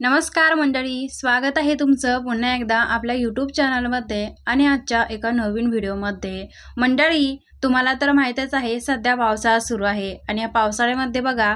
नमस्कार मंडळी स्वागत आहे तुमचं पुन्हा एकदा आपल्या यूट्यूब चॅनलमध्ये आणि आजच्या एका नवीन व्हिडिओमध्ये मंडळी तुम्हाला तर माहीतच आहे सध्या पावसाळा सुरू आहे. आणि या पावसाळ्यामध्ये बघा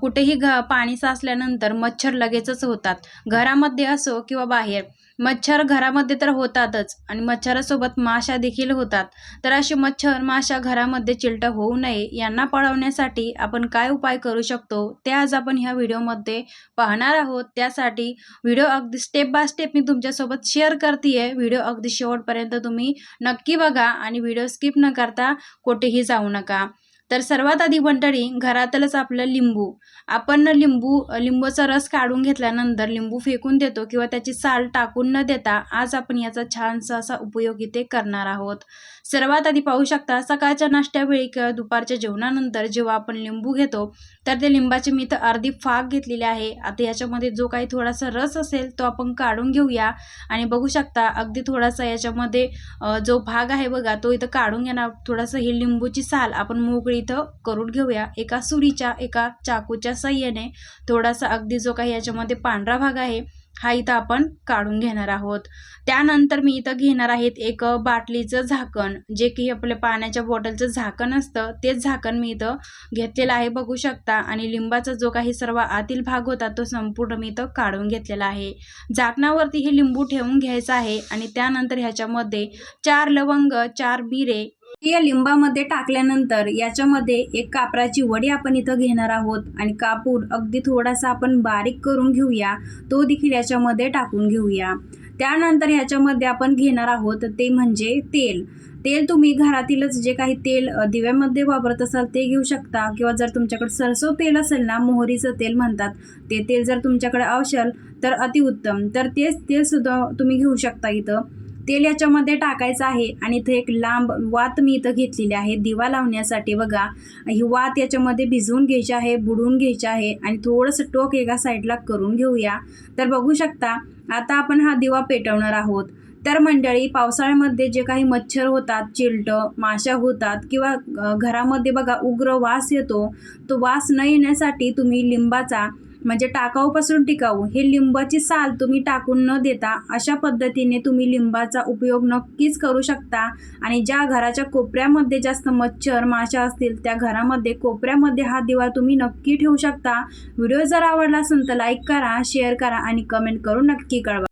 कुठेही घ पाणी साचल्यानंतर मच्छर लगेचच होतात. घरामध्ये असो किंवा बाहेर. मच्छर घरामध्ये तर होतातच आणि मच्छरासोबत माशा देखील होतात. तर असे मच्छर माशा घरामध्ये चिलट होऊ नये यांना पळवण्यासाठी आपण काय उपाय करू शकतो ते आज आपण ह्या व्हिडिओमध्ये पाहणार आहोत. त्यासाठी व्हिडिओ अगदी स्टेप बाय स्टेप मी तुमच्यासोबत शेअर करते व्हिडिओ अगदी शेवटपर्यंत तुम्ही नक्की बघा आणि व्हिडिओ स्किप न करता कुठेही जाऊ नका. तर सर्वात आधी मंडळी घरातलंच आपलं लिंबू. आपण लिंबू लिंबूचा रस काढून घेतल्यानंतर लिंबू फेकून देतो किंवा त्याची साल टाकून न देता आज आपण याचा छानसा असा उपयोग इथे करणार आहोत. सर्वात आधी पाहू शकता सकाळच्या नाश्त्यावेळी किंवा दुपारच्या जेवणानंतर जेव्हा आपण लिंबू घेतो तर ते लिंबाची मी तर अर्धी फाक घेतलेली आहे. आता याच्यामध्ये जो काही थोडासा रस असेल तो आपण काढून घेऊया. आणि बघू शकता अगदी थोडासा याच्यामध्ये जो भाग आहे बघा तो इथं काढून घेणार. थोडासा ही लिंबूची साल आपण मोकळी इथं करून घेऊया. एका सुरीच्या एका चाकूच्या साह्याने थोडासा अगदी जो काही याच्यामध्ये पांढरा भाग आहे हा इथं आपण काढून घेणार आहोत. त्यानंतर मी इथं घेणार आहेत एक बाटलीचं झाकण जे की आपल्या पाण्याच्या बॉटलचं झाकण असतं. तेच झाकण मी इथं घेतलेलं आहे बघू शकता. आणि लिंबाचा जो काही सर्व आतील भाग होता तो संपूर्ण मी इथं काढून घेतलेला आहे. झाकणावरती हे लिंबू ठेवून घ्यायचं आहे. आणि त्यानंतर ह्याच्यामध्ये चार लवंग चार बिरे या लिंबामध्ये टाकल्यानंतर याच्यामध्ये एक कापराची वडी आपण इथं घेणार आहोत आणि कापूर अगदी थोडासा आपण बारीक करून घेऊया. तो देखील याच्यामध्ये टाकून घेऊया. त्यानंतर ह्याच्यामध्ये आपण घेणार आहोत ते म्हणजे तेल. तेल तुम्ही घरातीलच जे काही तेल दिव्यामध्ये वापरत असाल ते घेऊ शकता किंवा जर तुमच्याकडे सरसव तेल असेल ना मोहरीचं तेल म्हणतात ते तेल जर तुमच्याकडे असेल तर अतिउत्तम. तर तेच तेलसुद्धा तुम्ही घेऊ शकता इथं. तेल याच्यामध्ये टाकायचं आहे आणि इथं एक लांब वात मी इथं घेतलेली आहे. दिवा लावण्यासाठी बघा ही वात याच्यामध्ये भिजवून घ्यायची आहे बुडवून घ्यायची आहे आणि थोडंसं टोक एका साईडला करून घेऊया. तर बघू शकता आता आपण हा दिवा पेटवणार आहोत. तर मंडळी पावसाळ्यामध्ये जे काही मच्छर होतात चिलट माशा होतात किंवा घरामध्ये बघा उग्र वास येतो तो वास न येण्यासाठी तुम्ही लिंबाचा म्हणजे टाकाऊपासून टिकाऊ हे लिंबाची साल तुम्ही टाकून न देता अशा पद्धतीने तुम्ही लिंबाचा उपयोग नक्कीच करू शकता. आणि ज्या घराच्या कोपऱ्यामध्ये जास्त मच्छर माशा असतील त्या घरामध्ये कोपऱ्यामध्ये हा दिवा तुम्ही नक्की ठेवू शकता. व्हिडिओ जर आवडला असेल तर लाईक करा शेअर करा आणि कमेंट करून नक्की कळवा.